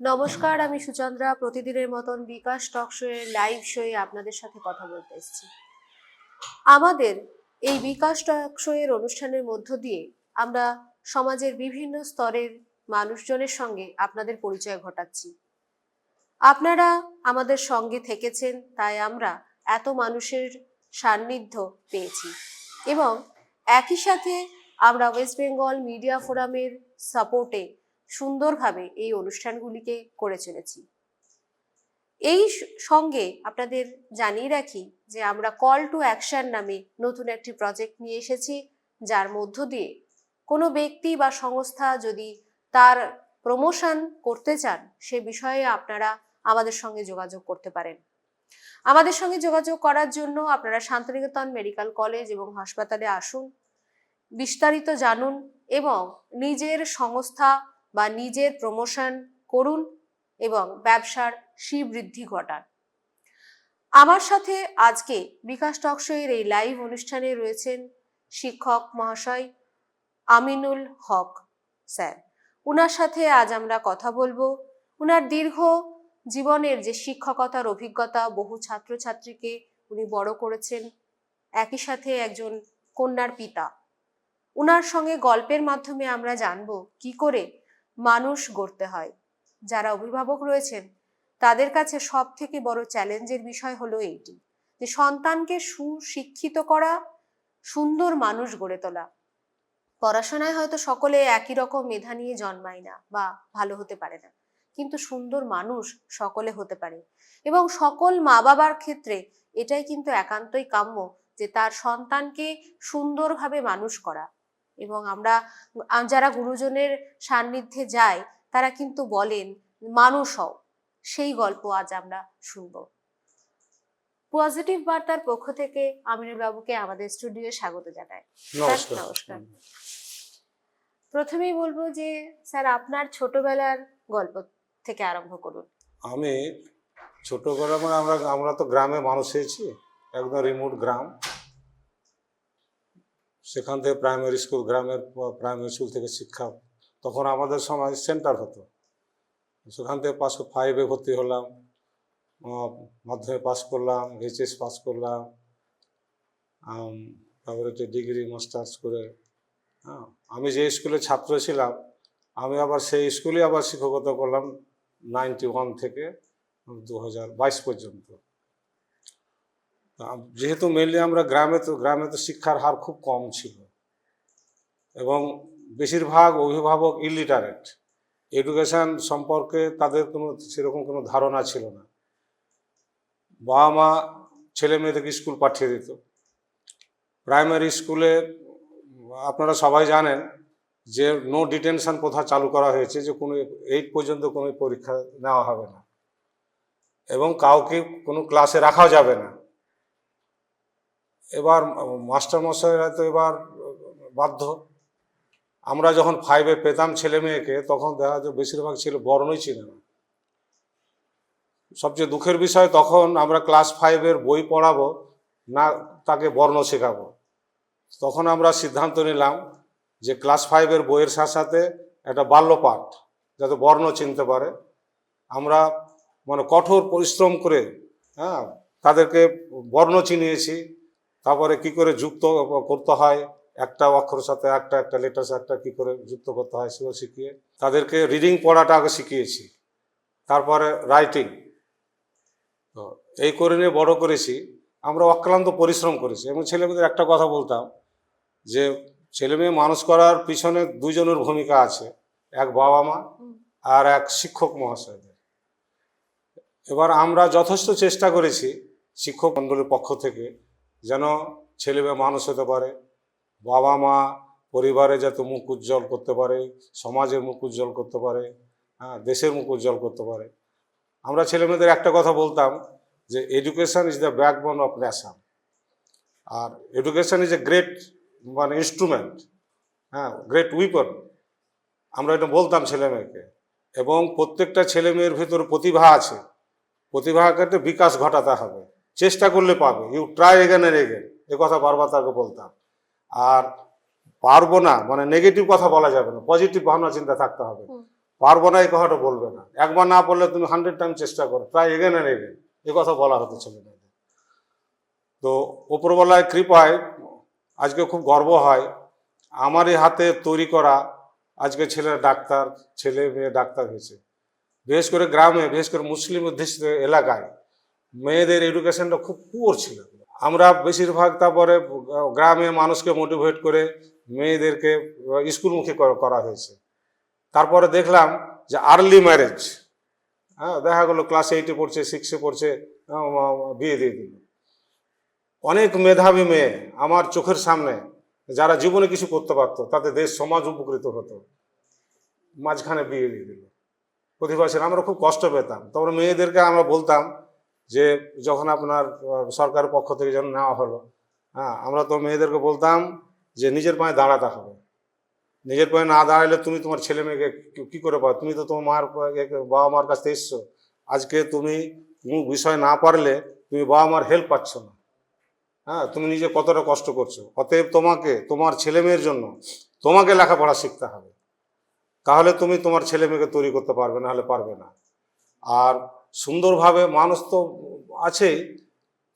নমস্কার, আমি সুচন্দ্রা। প্রতিদিনের মতন বিকাশ টক শো এর লাইভ শোয়ে আপনাদের সাথে কথা বলতে এসেছি। আমাদের এই বিকাশ টক শো এর অনুষ্ঠানের মধ্য দিয়ে আমরা সমাজের বিভিন্ন স্তরের মানুষজনের সঙ্গে আপনাদের পরিচয় ঘটাচ্ছি। আপনারা আমাদের সঙ্গে থেকেছেন, তাই আমরা এত মানুষের সান্নিধ্য পেয়েছি। এবং একই সাথে আমরা ওয়েস্ট বেঙ্গল মিডিয়া ফোরামের সাপোর্টে সুন্দরভাবে এই অনুষ্ঠানগুলিকে করে চলেছি। এই সঙ্গে আপনাদের জানিয়ে রাখি যে আমরা কল টু অ্যাকশন নামে নতুন একটি প্রজেক্ট নিয়ে এসেছি, যার মধ্য দিয়ে কোনো ব্যক্তি বা সংস্থা যদি তার প্রমোশন করতে চান, সে বিষয়ে আপনারা আমাদের সঙ্গে যোগাযোগ করতে পারেন। আমাদের সঙ্গে যোগাযোগ করার জন্য আপনারা শান্তিনিকেতন মেডিকেল কলেজ এবং হাসপাতালে আসুন, বিস্তারিত জানুন এবং নিজের সংস্থা বা নিজের প্রমোশন করুন এবং ব্যবসার শ্রীবৃদ্ধি ঘটান। আমার সাথে আজকে বিকাশ টকশোয়ের এই লাইভ অনুষ্ঠানে রয়েছেন শিক্ষক মহাশয় আমিনুল হক স্যার। উনার সাথে আজ আমরা কথা বলব। উনার দীর্ঘ জীবনের যে শিক্ষকতার অভিজ্ঞতা বহু ছাত্রছাত্রীকে উনি বড় করেছেন, একই সাথে একজন কন্যার পিতা। উনার সঙ্গে গল্পের মাধ্যমে আমরা জানব কি করে মানুষ গড়তে হয়। যারা অভিভাবক রয়েছেন, তাদের কাছে সব থেকে বড় চ্যালেঞ্জের বিষয় হলো এইটি, যে সন্তানকে সুশিক্ষিত করা, সুন্দর মানুষ গড়ে তোলা। পড়াশোনায় হয়তো সকলে একই রকম মেধা নিয়ে জন্মায় না বা ভালো হতে পারে না, কিন্তু সুন্দর মানুষ সকলে হতে পারে। এবং সকল মা বাবার ক্ষেত্রে এটাই কিন্তু একান্তই কাম্য, যে তার সন্তানকে সুন্দরভাবে মানুষ করা। এবং আমরা যারা গুরুজনের সান্নিধ্যে যাই তারা কিন্তু বলেন মানুষ হও। সেই গল্প আজ আমরা শুনব। পজিটিভ বার্তার পক্ষ থেকে আমিনুল বাবুকে আমাদের স্টুডিওয়ে স্বাগত জানাই। নমস্কার। প্রথমেই বলব যে স্যার আপনার ছোটবেলার গল্প থেকে আরম্ভ করুন। আমি ছোটবেলা মানে আমরা আমরা তো গ্রামে মানুষ হয়েছি একদম রিমোট গ্রাম। সেখান থেকে প্রাইমারি স্কুল গ্রামের প্রাইমারি স্কুল থেকে শিক্ষা, তখন আমাদের সময় সেন্টার হতো। সেখান থেকে পাস ফাইভে ভর্তি হলাম মাধ্যমিক পাস করলাম এইচএস পাস করলাম তারপরে যে ডিগ্রি মাস্টার্স করে হ্যাঁ আমি যে স্কুলে ছাত্র ছিলাম, আমি আবার সেই স্কুলে আবার শিক্ষকতা করলাম নাইনটি ওয়ান থেকে দু হাজার বাইশ পর্যন্ত। যেহেতু মেনলি আমরা গ্রামে তো গ্রামে তো শিক্ষার হার খুব কম ছিল। এবং বেশিরভাগ অভিভাবক ইলিটারেট এডুকেশন সম্পর্কে তাদের কোনো, সেরকম কোনো ধারণা ছিল না। বাবা মা ছেলে মেয়েদেরকে স্কুল পাঠিয়ে দিত। প্রাইমারি স্কুলে আপনারা সবাই জানেন যে নো ডিটেনশন প্রথা চালু করা হয়েছে যে কোনো এইট পর্যন্ত কোনো পরীক্ষা নেওয়া হবে না। এবং কাউকে কোনো ক্লাসে রাখাও যাবে না। এবার মাস্টার মশাইরা তো এবার বাধ্য। আমরা যখন ফাইভে পেতাম ছেলে মেয়েকে, তখন দেখা যায় বেশিরভাগ ছিল বর্ণই ছিল। না সবচেয়ে দুঃখের বিষয়, তখন আমরা ক্লাস ফাইভের বই পড়াবো, না, তাকে বর্ণ শেখাবো। তখন আমরা সিদ্ধান্ত নিলাম যে ক্লাস ফাইভের বইয়ের সাথে সাথে একটা বাল্যপাঠ, যাতে বর্ণ চিনতে পারে। আমরা মানে কঠোর পরিশ্রম করে হ্যাঁ তাদেরকে বর্ণ চিনিয়েছি। তারপরে কি করে যুক্ত করতে হয়? একটা অক্ষরের সাথে, একটা একটা লেটার একটা কি করে যুক্ত করতে হয় সেগুলো শিখিয়ে তাদেরকে রিডিং পড়াটা আগে শিখিয়েছি। তারপরে রাইটিং তো এই করে নিয়ে বড় করেছি। আমরা অক্লান্ত পরিশ্রম করেছি। এবং ছেলেমেয়েদের একটা কথা বলতাম যে ছেলে মেয়ে মানুষ করার পিছনে দুজনের ভূমিকা আছে। এক বাবা মা আর এক শিক্ষক মহাশয়দের। এবার আমরা যথেষ্ট চেষ্টা করেছি শিক্ষক মণ্ডলীর পক্ষ থেকে যেন ছেলে মেয়ে মানুষ হতে পারে, বাবা মা পরিবারে যাতে মুখ উজ্জ্বল করতে পারে, সমাজের মুখ উজ্জ্বল করতে পারে হ্যাঁ দেশের মুখ উজ্জ্বল করতে পারে। আমরা ছেলে মেয়েদের একটা কথা বলতাম যে education is the backbone of nation R education is a great মানে ইনস্ট্রুমেন্ট হ্যাঁ গ্রেট উইপন আমরা এটা বলতাম ছেলে মেয়েকে। এবং প্রত্যেকটা ছেলে মেয়ের ভিতরে প্রতিভা আছে। প্রতিভাকে বিকাশ ঘটাতে হবে। চেষ্টা করলে পাবে। You try again or again এ কথা বারবার তাকে বলতাম। আর পারব না মানে নেগেটিভ কথা বলা যাবে না। পজিটিভ ভাবনা চিন্তা থাকতে হবে। পারব না এই কথাটা বলবে না। একবার না বললে তুমি হান্ড্রেড টাইম চেষ্টা করো। প্রায় এগেন আর এগেন এ কথা বলা হতো ছেলেমেয়েদের। তো উপরবেলায় কৃপায় আজকে খুব গর্ব হয়। আমারই হাতে তৈরি করা আজকে ছেলে ডাক্তার ছেলে মেয়ে ডাক্তার হয়েছে। বিশেষ করে গ্রামে বিশেষ করে মুসলিম অধ্যুষিত এলাকায় মেয়েদের এডুকেশনটা খুব পুয়ার ছিল। আমরা বেশিরভাগ তারপরে গ্রামে মানুষকে মোটিভেট করে মেয়েদেরকে স্কুলমুখী করা- হয়েছে। তারপরে দেখলাম যে আর্লি ম্যারেজ হ্যাঁ দেখা গেলো ক্লাস এইটে পড়ছে সিক্সে পড়ছে বিয়ে দিয়ে দিল। অনেক মেধাবী মেয়ে আমার চোখের সামনে যারা জীবনে কিছু করতে পারতো, তাতে দেশ, সমাজ উপকৃত হতো, মাঝখানে বিয়ে দিয়ে দিল। প্রতিভাশীল আমরা খুব কষ্ট পেতাম। তারপরে মেয়েদেরকে আমরা বলতাম যে যখন আপনার সরকারের পক্ষ থেকে যখন নেওয়া হলো হ্যাঁ আমরা তো মেয়েদেরকে বলতাম যে নিজের পায়ে দাঁড়াতে হবে। নিজের পায়ে না দাঁড়ালে তুমি তোমার ছেলে মেয়েকে কি- করে পাও তুমি তো তোমার মার বাবা মার কাছ থেকে এসছো। আজকে তুমি কোনো বিষয় না পারলে তুমি বাবা মার হেল্প পাচ্ছ না। হ্যাঁ তুমি নিজে কতটা কষ্ট করছ? অতএব তোমাকে, তোমার ছেলে মেয়ের জন্য তোমাকে লেখাপড়া শিখতে হবে। তাহলে তুমি তোমার ছেলে মেয়েকে তৈরি করতে পারবে না হলে পারবে না। আর সুন্দরভাবে মানুষ তো আছেই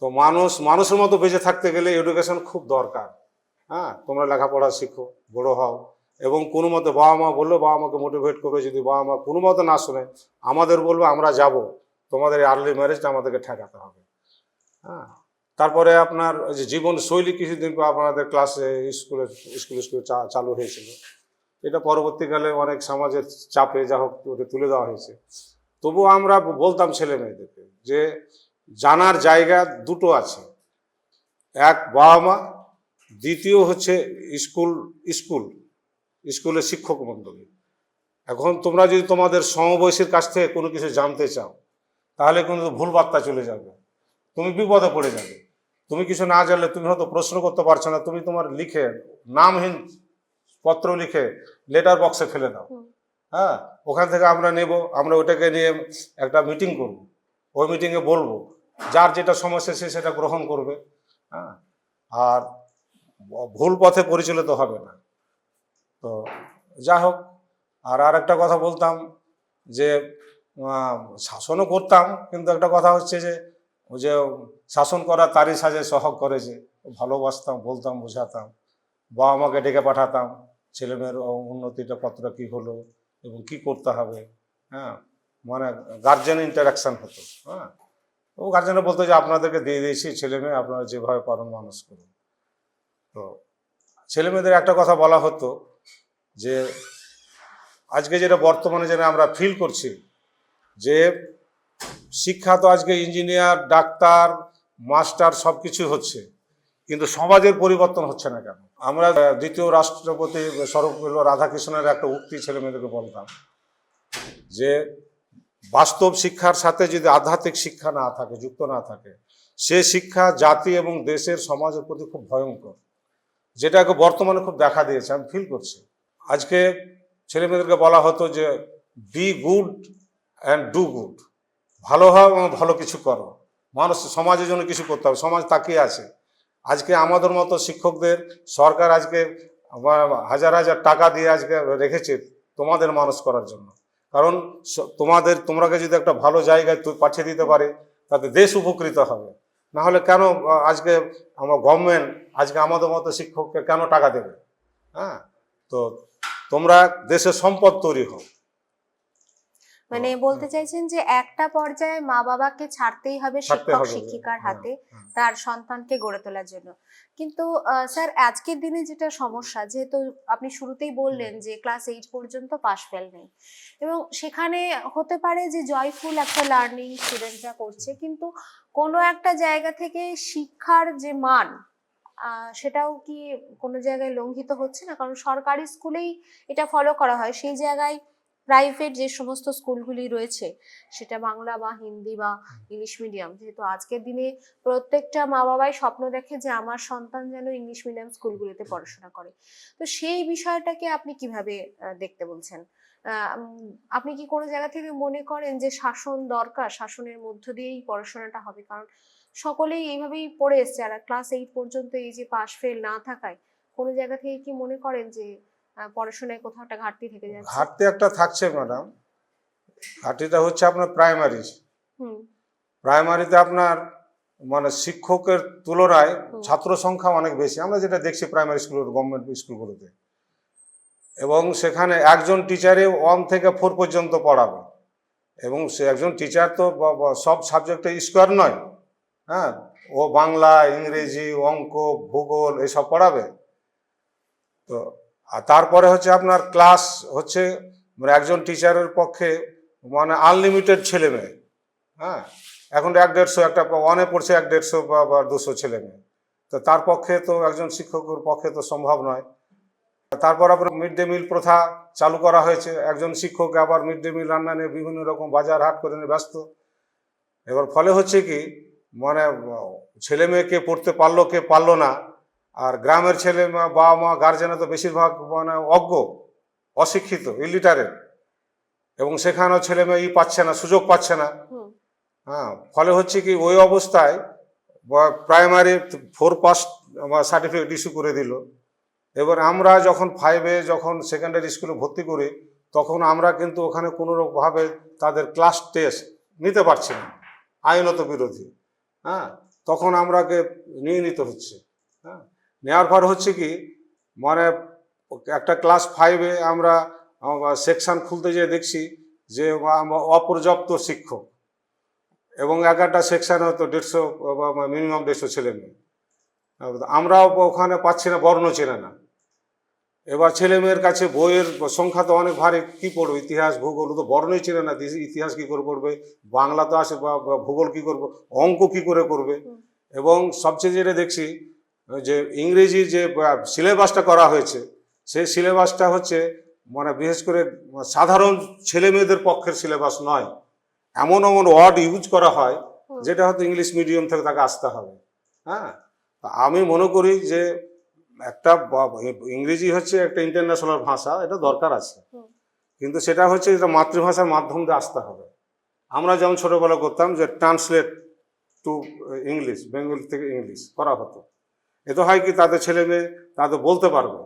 তো মানুষ, মানুষের মতো বেঁচে থাকতে গেলে এডুকেশন খুব দরকার। হ্যাঁ তোমরা লেখাপড়া শিখো, বড় হও। এবং কোনো মতে বাবা মা বলল, বাবা মাকে মোটিভেট করবে যদি বাবা মা কোনো মতে না শুনে, আমাদের বলবে, আমরা যাব। তোমাদের আর্লি ম্যারেজটা আমাদেরকে ঠেকাতে হবে। হ্যাঁ তারপরে আপনার যে জীবন শৈলী কিছুদিন পর আপনাদের ক্লাসে স্কুলে স্কুল স্কুলে চালু হয়েছিল। এটা পরবর্তীকালে অনেক সমাজের চাপে যা হোক তুলে দেওয়া হয়েছে। তবুও আমরা বলতাম ছেলে মেয়েদেরকে যে জানার জায়গা দুটো আছে। এক বাবা মা, দ্বিতীয় হচ্ছে স্কুল স্কুল, স্কুলের শিক্ষক মণ্ডলী। এখন তোমরা যদি তোমাদের সমবয়সীর কাছ থেকে কোনো কিছু জানতে চাও, তাহলে কিন্তু ভুল বার্তা চলে যাবে। তুমি বিপদে পড়ে যাবে। তুমি কিছু না জানলে তুমি হয়তো প্রশ্ন করতে পারছ না, তুমি তোমার লিখে, নামহীন পত্র লিখে লেটার বক্সে ফেলে দাও। হ্যাঁ ওখান থেকে আমরা নেব, আমরা ওটাকে নিয়ে একটা মিটিং করব। ওই মিটিংয়ে বলব, যার যেটা সমস্যা সে সেটা গ্রহণ করবে হ্যাঁ। আর ভুল পথে পরিচালিত হবে না। তো যা হোক, আর আর একটা কথা বলতাম যে শাসনও করতাম, কিন্তু একটা কথা হচ্ছে যে যে শাসন করা তারই সাজে সহগ করেছে ভালোবাসতাম, বলতাম, বোঝাতাম বাবা মাকে ডেকে পাঠাতাম, ছেলেমেয়ের উন্নতিটা কতটা কি হলো এবং কি করতে হবে? হ্যাঁ? মানে গার্জেন ইন্টারাকশন হতো হ্যাঁ? ও গার্জেনরা বলতো যে আপনাদেরকে দিয়ে দিয়েছি, ছেলে মেয়ে আপনারা যেভাবে পারেন মানুষ করুন। তো ছেলে মেয়েদের একটা কথা বলা হতো যে, আজকে যেটা বর্তমানে যেটা আমরা ফিল করছি যে, শিক্ষা তো আজকে ইঞ্জিনিয়ার ডাক্তার মাস্টার সব কিছু হচ্ছে। কিন্তু সমাজের পরিবর্তন হচ্ছে না কেন? আমরা দ্বিতীয় রাষ্ট্রপতি সর্বপল্লী রাধাকৃষ্ণের একটা উক্তি ছেলে মেয়েদেরকে বলতাম যে বাস্তব শিক্ষার সাথে যদি আধ্যাত্মিক শিক্ষা না থাকে, যুক্ত না থাকে, সে শিক্ষা জাতি এবং দেশের সমাজের প্রতি খুব ভয়ঙ্কর, যেটাকে বর্তমানে খুব দেখা দিয়েছে, আমি ফিল করছি। আজকে ছেলে মেয়েদেরকে বলা হতো যে be good and do good ভালো হও এবং ভালো কিছু করো। মানুষ, সমাজের জন্য কিছু করতে হবে, সমাজ তাকিয়ে আছে। আজকে আমাদের মতো শিক্ষকদের সরকার আজকে হাজার হাজার টাকা দিয়ে আজকে রেখেছে তোমাদের মানুষ করার জন্য। কারণ তোমাদের, তোমরাকে যদি একটা ভালো জায়গায় তুই পাঠিয়ে দিতে পারে, তাতে দেশ উপকৃত হবে। না হলে কেন আজকে আমার গভর্নমেন্ট আজকে আমাদের মতো শিক্ষককে কেন টাকা দেবে? হ্যাঁ? তো তোমরা দেশের সম্পদ তৈরি হও মানে বলতে চাইছেন যে একটা পর্যায়ে মা বাবাকে ছাড়তেই হবে শিক্ষক শিক্ষিকার হ্যাঁ, হাতে হ্যাঁ। তার সন্তানকে গড়ে তোলার জন্য। কিন্তু স্যার আজকের দিনে যেটা সমস্যা যেহেতু আপনি শুরুতেই বললেন যে ক্লাস এইট পর্যন্ত পাশ ফেল নেই। এবং সেখানে হতে পারে যে জয়ফুল একটা লার্নিং স্টুডেন্টরা করছে কিন্তু কোনো একটা জায়গা থেকে শিক্ষার যে মান সেটাও কি কোনো জায়গায় লঙ্ঘিত হচ্ছে না? কারণ সরকারি স্কুলেই এটা ফলো করা হয়। সেই জায়গায় প্রাইভেট যে সমস্ত স্কুলগুলি রয়েছে সেটা বাংলা বা হিন্দি বা ইংলিশ মিডিয়াম যেহেতু আজকের দিনে প্রত্যেকটা মা বাবাই স্বপ্ন দেখে যে আমার সন্তান যেন ইংলিশ মিডিয়াম স্কুলগুলিতে পড়াশোনা করে। তো সেই বিষয়টাকে আপনি কীভাবে দেখতে বলছেন? আপনি কি কোনো জায়গা থেকে মনে করেন যে শাসন দরকার? শাসনের মধ্য দিয়েই পড়াশোনাটা হবে? কারণ সকলেই এইভাবেই পড়ে এসছে। আর ক্লাস এইট পর্যন্ত এই যে পাশ ফেল না থাকায় কোনো জায়গা থেকে কি মনে করেন যে পড়াশোনায় কোথাও একটা ঘাটতি থেকে যাচ্ছে। ঘাটতি একটা থাকছে ম্যাডাম ঘাটতিটা হচ্ছে আপনার প্রাইমারি হুম। প্রাইমারিতে আপনার মানে শিক্ষকের তুলনায় ছাত্র সংখ্যা অনেক বেশি। আমরা যেটা দেখছি প্রাইমারি স্কুল গভর্নমেন্ট স্কুলগুলোতে এবং সেখানে একজন টিচারে ওয়ান থেকে ফোর পর্যন্ত পড়াবে। এবং সে একজন টিচার তো সব সাবজেক্টে স্কোয়ার নয়। হ্যাঁ? ও বাংলা ইংরেজি অঙ্ক ভূগোল এসব পড়াবে। তো আর তারপরে হচ্ছে আপনার ক্লাস হচ্ছে মানে একজন টিচারের পক্ষে মানে আনলিমিটেড ছেলে মেয়ে। হ্যাঁ? এখন এক দেড়শো একটা, ওয়ানে পড়ছে এক দেড়শো বা দুশো ছেলে মেয়ে। তো তার পক্ষে তো একজন শিক্ষকের পক্ষে তো সম্ভব নয়। তারপর আবার মিড ডে মিল প্রথা চালু করা হয়েছে। একজন শিক্ষক আবার মিড ডে মিল রান্না নিয়ে বিভিন্ন রকম বাজার হাট করে নিয়ে ব্যস্ত। এবার ফলে হচ্ছে কি মানে ছেলে মেয়ে কে পড়তে পারল কে পারল না গ্রামের ছেলে মা- বাবা মা গার্জেনে তো বেশিরভাগ মানে অজ্ঞ অশিক্ষিত ইলিটারেট এবং সেখানেও ছেলে মেয়ে ই পাচ্ছে না সুযোগ পাচ্ছে না। হ্যাঁ ফলে হচ্ছে কি ওই অবস্থায় primary four pass certificate issue করে দিল। এবার আমরা যখন ফাইভে যখন সেকেন্ডারি স্কুলে ভর্তি করি তখন আমরা কিন্তু ওখানে কোনো ভাবে তাদের ক্লাস টেস্ট নিতে পারছি না আইনত বিরোধী। হ্যাঁ তখন আমরাকে নিয়ে নিতে হচ্ছে। নেওয়ার পর হচ্ছে কি মানে একটা ক্লাস ফাইভে আমরা সেকশন খুলতে যেয়ে দেখছি যে অপর্যাপ্ত শিক্ষক এবং এক একটা সেকশন হয়তো দেড়শো মিনিমাম দেড়শো ছেলে মেয়ে। আমরাও ওখানে পাচ্ছি না বর্ণ চেনে না। এবার ছেলে মেয়ের কাছে বইয়ের সংখ্যা তো অনেক ভারী কি পড়বে ইতিহাস ভূগোল তো বর্ণই চেনে না ইতিহাস কি করে পড়বে বাংলা তো আসে বা বা ভূগোল কি করবে অঙ্ক কি করে করবে? এবং সবচেয়ে যেটা দেখছি যে ইংরেজি যে সিলেবাসটা করা হয়েছে সেই সিলেবাসটা হচ্ছে মানে বিশেষ করে সাধারণ ছেলে মেয়েদের পক্ষের সিলেবাস নয়। এমন এমন ওয়ার্ড ইউজ করা হয় যেটা হয়তো ইংলিশ মিডিয়াম থেকে তাকে আসতে হবে। হ্যাঁ? আমি মনে করি যে একটা ইংরেজি হচ্ছে একটা ইন্টারন্যাশনাল ভাষা এটা দরকার আছে। কিন্তু সেটা হচ্ছে এটা মাতৃভাষার মাধ্যম দিয়ে আসতে হবে। আমরা যেমন ছোটোবেলা করতাম যে ট্রান্সলেট টু ইংলিশ বেঙ্গল থেকে ইংলিশ করা হতো। এতে হয় কি তাদের ছেলে মেয়ে তাদের বলতে পারবে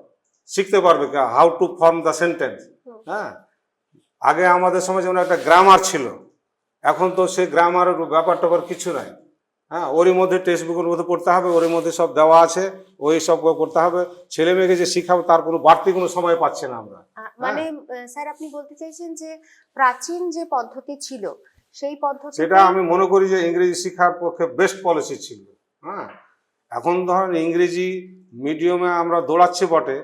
শিখতে পারবে how to form the sentence হ্যাঁ? আগে আমাদের সময় যেমন একটা গ্রামার ছিল এখন তো সেই গ্রামারের ব্যাপার ট্যাপার কিছু নাই হ্যাঁ? ওরই মধ্যে টেক্সট বুকের মধ্যে পড়তে হবে ওরই মধ্যে সব দেওয়া আছে ওই সব করতে হবে ছেলে মেয়েকে যে শিখাবো তার কোনো বাড়তি কোনো সময় পাচ্ছে না আমরা মানে স্যার আপনি বলতে চাইছেন যে প্রাচীন যে পদ্ধতি ছিল সেই পদ্ধতি সেটা আমি মনে করি যে ইংরেজি শিক্ষার পক্ষে বেস্ট পলিসি ছিল হ্যাঁ? এখন ধরেন ইংরেজি মিডিয়ামে আমরা দৌড়াচ্ছি বটে,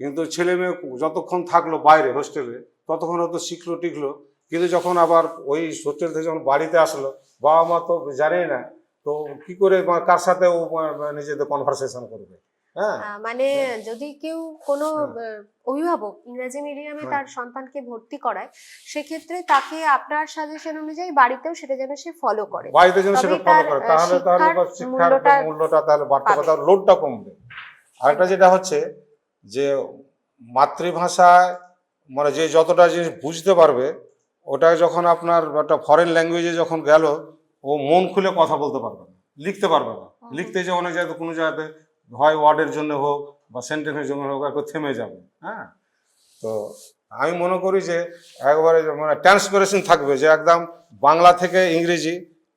কিন্তু ছেলে মেয়ে যতক্ষণ থাকল বাইরে হোস্টেলে, ততক্ষণ হয়তো শিখলো, টিকলো। কিন্তু যখন আবার ওই হোস্টেল থেকে যখন বাড়িতে আসলো, বাবা মা তো জানেই না, তো কি করে কার সাথে ও নিজেদের কনভারসেশন করবে? মানে যদি কেউ কোনো হ্যাঁ। অভিভাবক ইংরেজি মিডিয়ামে হ্যাঁ। তার সন্তানকে ভর্তি করায় সেক্ষেত্রে তাকে আপনার সাজেশন অনুযায়ী বাড়িতেও সেটা যেন সে ফলো করে। বাড়িতে যেন সেটা ফলো করে। তাহলে তাহলে শিক্ষার মূল্যটা তাহলে বাড়তে লোডটা কমবে। আরেকটা যেটা হচ্ছে যে মাতৃভাষায় মানে যে যতটা জিনিস বুঝতে পারবে ওটা যখন আপনার একটা ফরেন ল্যাঙ্গুয়েজে যখন গেল ও মন খুলে কথা বলতে পারবে না। লিখতে পারবে না। লিখতে যে অনেক জায়গাতে কোনো জায়গাতে হয় ওয়ার্ডের জন্য হোক বা সেন্টেন্সের জন্য হোক একটু থেমে যাবে। হ্যাঁ? তো আমি মনে করি যে একবারে মানে ট্রান্সপারেশন থাকবে যে একদম বাংলা থেকে ইংরেজি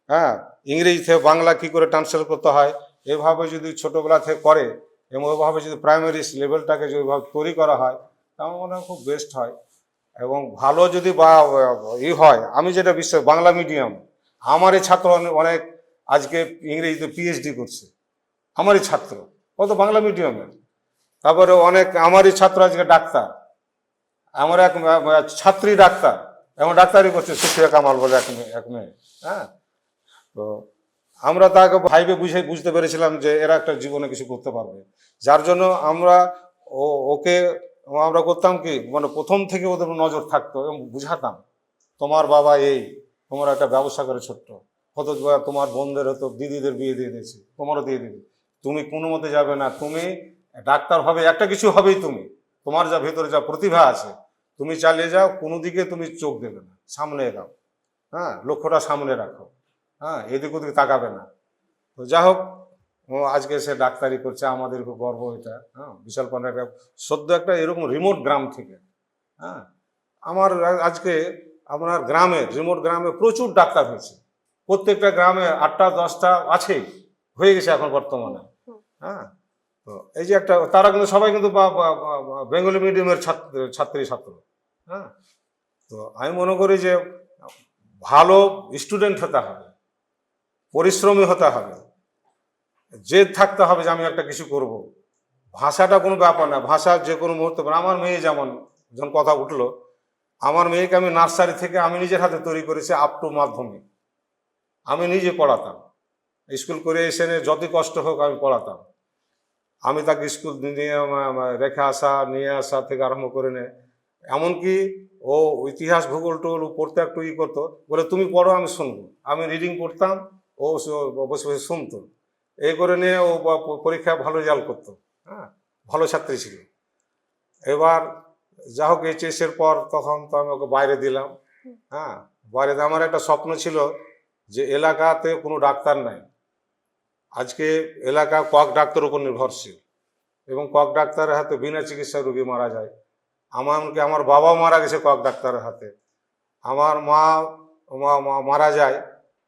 হ্যাঁ? ইংরেজি থেকে বাংলা কি করে ট্রান্সলেট করতে হয়, এভাবে যদি ছোটোবেলা থেকে করে এবং ওইভাবে যদি প্রাইমারি লেভেলটাকে যদি ওইভাবে তৈরি করা হয় তাহলে মনে হয় খুব বেস্ট হয়। এবং ভালো যদি বা, ই হয়, আমি যেটা বিশ্বাস, বাংলা মিডিয়াম আমারই ছাত্র অনেক আজকে ইংরেজিতে পিএইচডি করছে। আমারই ছাত্র। কত বাংলা মিডিয়ামের তারপরে অনেক, আমারই ছাত্র আজকে ডাক্তার। আমার এক ছাত্রী ডাক্তার। এবং ডাক্তারই করছে সুফিয়া কামাল বলে এক মেয়ে এক মেয়ে হ্যাঁ? তো আমরা তাকে ভাইবে বুঝে, বুঝতে পেরেছিলাম যে এরা একটা জীবনে কিছু করতে পারবে। যার জন্য আমরা ও, ওকে, আমরা করতাম কি মানে প্রথম থেকে ওদের নজর থাকতো এবং বুঝাতাম, তোমার বাবা এই, তোমার একটা ব্যবসা করে ছোট্ট। হয়তো বা তোমার বোনদের হতো দিদিদের বিয়ে দিয়ে দিয়েছে, তোমারও দিয়ে দিবে। তুমি কোনো মতে যাবে না, তুমি ডাক্তার হবে একটা কিছু হবেই তুমি। তোমার যা ভেতরে যা প্রতিভা আছে, তুমি চালিয়ে যাও, কোনো দিকে তুমি চোখ দেবে না, সামনে এগাও। হ্যাঁ লক্ষ্যটা সামনে রাখো। হ্যাঁ এদিক ওদিকে তাকাবে না। তো যা হোক, ও আজকে সে ডাক্তারি করছে আমাদের খুব গর্ব এটা। হ্যাঁ বিশাল পান্ডা একটা সদ্য একটা এরকম রিমোট গ্রাম থেকে। হ্যাঁ আমার আজকে আপনার গ্রামে রিমোট গ্রামে প্রচুর ডাক্তার হয়েছে। প্রত্যেকটা গ্রামে আটটা, দশটা আছেই, হয়ে গেছে এখন বর্তমানে। হ্যাঁ? তো এই যে একটা, তারা কিন্তু সবাই কিন্তু বেঙ্গলি মিডিয়ামের ছাত্র, ছাত্রী, ছাত্র হ্যাঁ? তো আমি মনে করি যে ভালো স্টুডেন্ট হতে হবে, পরিশ্রমী হতে হবে জেদ থাকতে হবে যে আমি একটা কিছু করব। ভাষাটা কোনো ব্যাপার না, ভাষা যে কোনো মুহূর্তে পারে। আমার মেয়ে যেমন যখন কথা উঠল, আমার মেয়েকে আমি নার্সারি থেকে আমি নিজের হাতে তৈরি করেছি আপ টু মাধ্যমিক। আমি নিজে পড়াতাম। স্কুল করে এসে যতই কষ্ট হোক আমি পড়াতাম। আমি তাকে স্কুল নিয়ে রেখে আসা, নিয়ে আসা থেকে আরম্ভ করে নে। এমনকি ও ইতিহাস ভূগোল টোল পড়তে একটু ই করতো, বলে, তুমি পড়ো, আমি শুনব। আমি রিডিং করতাম ও বসে বসে শুনতো। এই করে নিয়ে ও পরীক্ষায় ভালো রেজাল্ট করতো হ্যাঁ? ভালো ছাত্রী ছিল। এবার যা হোক এইচএস এর পর তখন তো আমি ওকে বাইরে দিলাম হ্যাঁ? বাইরে আমার একটা স্বপ্ন ছিল যে, এলাকাতে কোনো ডাক্তার নাই। আজকে এলাকা কক ডাক্তার উপর নির্ভরশীল এবং কক ডাক্তারের হাতে বিনা চিকিৎসায় রোগী মারা যায়। এমনকি আমার বাবাও মারা গেছে কক ডাক্তারের হাতে। আমার মা মারা যায়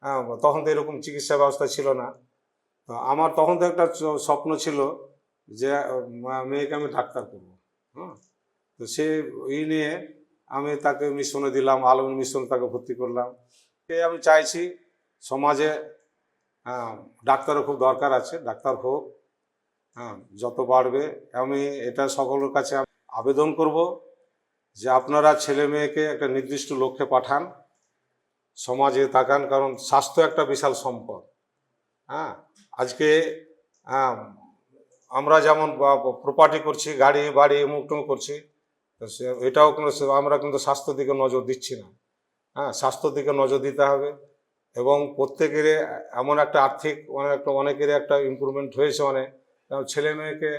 হ্যাঁ তখন তো এরকম চিকিৎসা ব্যবস্থা ছিল না। তো আমার তখন তো একটা স্বপ্ন ছিল যে মেয়েকে আমি ডাক্তার করব হ্যাঁ। তো সে এই নিয়ে আমি তাকে মিশনে দিলাম, আলম মিশন তাকে ভর্তি করলাম। আমি চাইছি সমাজে ডাক্তারও খুব দরকার আছে ডাক্তার হোক। হ্যাঁ যত বাড়বে আমি এটা সকলের কাছে আবেদন করব যে আপনারা ছেলে মেয়েকে একটা নির্দিষ্ট লক্ষ্যে পাঠান সমাজে তাকান কারণ স্বাস্থ্য একটা বিশাল সম্পদ। হ্যাঁ আজকে হ্যাঁ, আমরা যেমন প্রপার্টি করছি গাড়ি বাড়ি মুখ টুক করছি এটাও কোনো আমরা কিন্তু স্বাস্থ্যের দিকে নজর দিচ্ছি না। হ্যাঁ স্বাস্থ্যের দিকে নজর দিতে হবে। এবং প্রত্যেকের এমন একটা আর্থিক, অনেক একটা অনেকেরই একটা ইমপ্রুভমেন্ট হয়েছে কারণ ছেলে মেয়েকে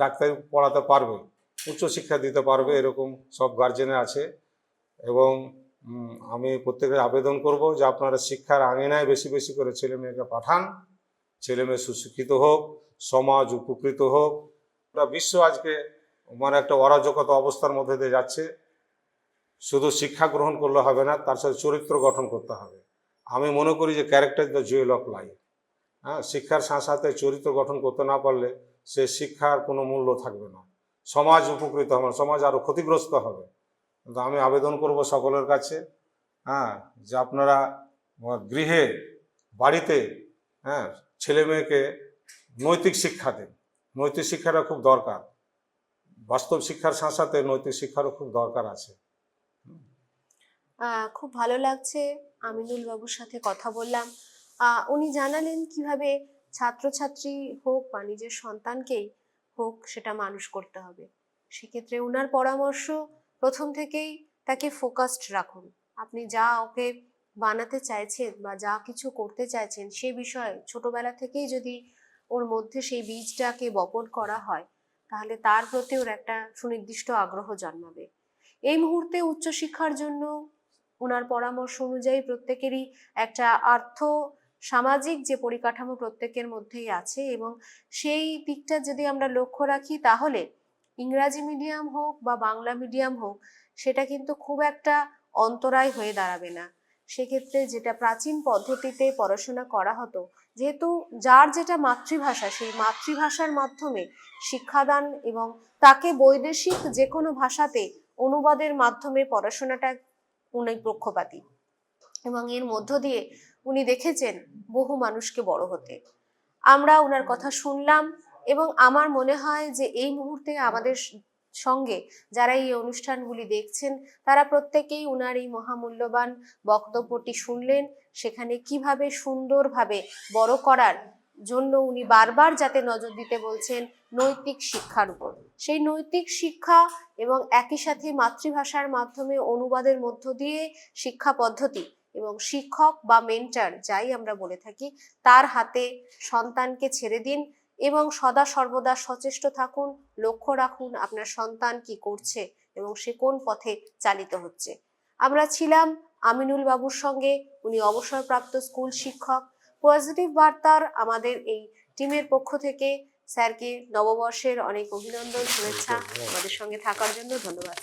ডাক্তারি পড়াতে পারবে উচ্চশিক্ষা দিতে পারবে এরকম সব গার্জেনে আছে। এবং আমি প্রত্যেকের আবেদন করব যে আপনারা শিক্ষার আঙিনায় বেশি বেশি করে ছেলে মেয়েকে পাঠান। ছেলে মেয়ে সুশিক্ষিত হোক, সমাজ উপকৃত হোক। বিশ্ব আজকে মানে একটা অরাজকতা অবস্থার মধ্যে দিয়ে যাচ্ছে। শুধু শিক্ষা গ্রহণ করলে হবে না, তার সাথে চরিত্র গঠন করতে হবে। আমি মনে করি যে character the jewel of life হ্যাঁ শিক্ষার সাথে সাথে চরিত্র গঠন করতে না পারলে সে শিক্ষার কোনো মূল্য থাকবে না। সমাজ উপকৃত হবে সমাজ আরও ক্ষতিগ্রস্ত হবে। কিন্তু আমি আবেদন করব সকলের কাছে হ্যাঁ যে আপনারা গৃহে, বাড়িতে হ্যাঁ ছেলে মেয়েকে নৈতিক শিক্ষা দেন। নৈতিক শিক্ষাটা খুব দরকার। বাস্তব শিক্ষার সাথে সাথে নৈতিক শিক্ষারও খুব দরকার আছে। খুব ভালো লাগছে। আমিনুল বাবুর সাথে কথা বললাম। উনি জানালেন কীভাবে ছাত্রছাত্রী হোক বা নিজের সন্তানকেই হোক সেটা মানুষ করতে হবে। সেক্ষেত্রে উনার পরামর্শ, প্রথম থেকেই তাকে ফোকাসড রাখুন। আপনি যা ওকে বানাতে চাইছেন বা যা কিছু করতে চাইছেন সে বিষয়ে ছোটবেলা থেকেই যদি ওর মধ্যে সেই বীজটাকে বপন করা হয়, তাহলে তার প্রতি ওর একটা সুনির্দিষ্ট আগ্রহ জন্মাবে। এই মুহূর্তে উচ্চশিক্ষার জন্য ওনার পরামর্শ অনুযায়ী প্রত্যেকেরই একটা আর্থ সামাজিক যে পরিকাঠামো প্রত্যেকের মধ্যেই আছে এবং সেই দিকটা যদি আমরা লক্ষ্য রাখি তাহলে ইংরাজি মিডিয়াম হোক বা বাংলা মিডিয়াম হোক, সেটা কিন্তু খুব একটা অন্তরায় হয়ে দাঁড়াবে না। সেক্ষেত্রে যেটা প্রাচীন পদ্ধতিতে পড়াশোনা করা হতো, যেহেতু যার যেটা মাতৃভাষা, সেই মাতৃভাষার মাধ্যমে শিক্ষাদান এবং তাকে বৈদেশিক যে কোনো ভাষাতে অনুবাদের মাধ্যমে পড়াশোনাটা উনি পক্ষপাতী। এবং এর মধ্য দিয়ে উনি দেখেছেন বহু মানুষকে বড় হতে। আমরা ওনার কথা শুনলাম এবং আমার মনে হয় যে এই মুহূর্তে আমাদের সঙ্গে যারা এই অনুষ্ঠানগুলি দেখছেন, তারা প্রত্যেকেই উনার এই মহামূল্যবান বক্তব্যটি শুনলেন। সেখানে কীভাবে সুন্দরভাবে বড় করার জন্য উনি বারবার যাতে নজর দিতে বলছেন নৈতিক শিক্ষার উপর। সেই নৈতিক শিক্ষা এবং একই সাথে মাতৃভাষার মাধ্যমে অনুবাদের মধ্য দিয়ে শিক্ষা পদ্ধতি এবং শিক্ষক বা মেন্টার যাই আমরা বলে থাকি, তার হাতে সন্তানকে ছেড়ে দিন এবং সদা সর্বদা সচেষ্ট থাকুন, লক্ষ্য রাখুন আপনার সন্তান কি করছে এবং সে কোন পথে চালিত হচ্ছে। আমরা ছিলাম আমিনুল বাবুর সঙ্গে, উনি অবসরপ্রাপ্ত স্কুল শিক্ষক পজিটিভ বার্তার আমাদের এই টিমের পক্ষ থেকে স্যারকে নববর্ষের অনেক অভিনন্দন শুভেচ্ছা আমাদের সঙ্গে থাকার জন্য ধন্যবাদ।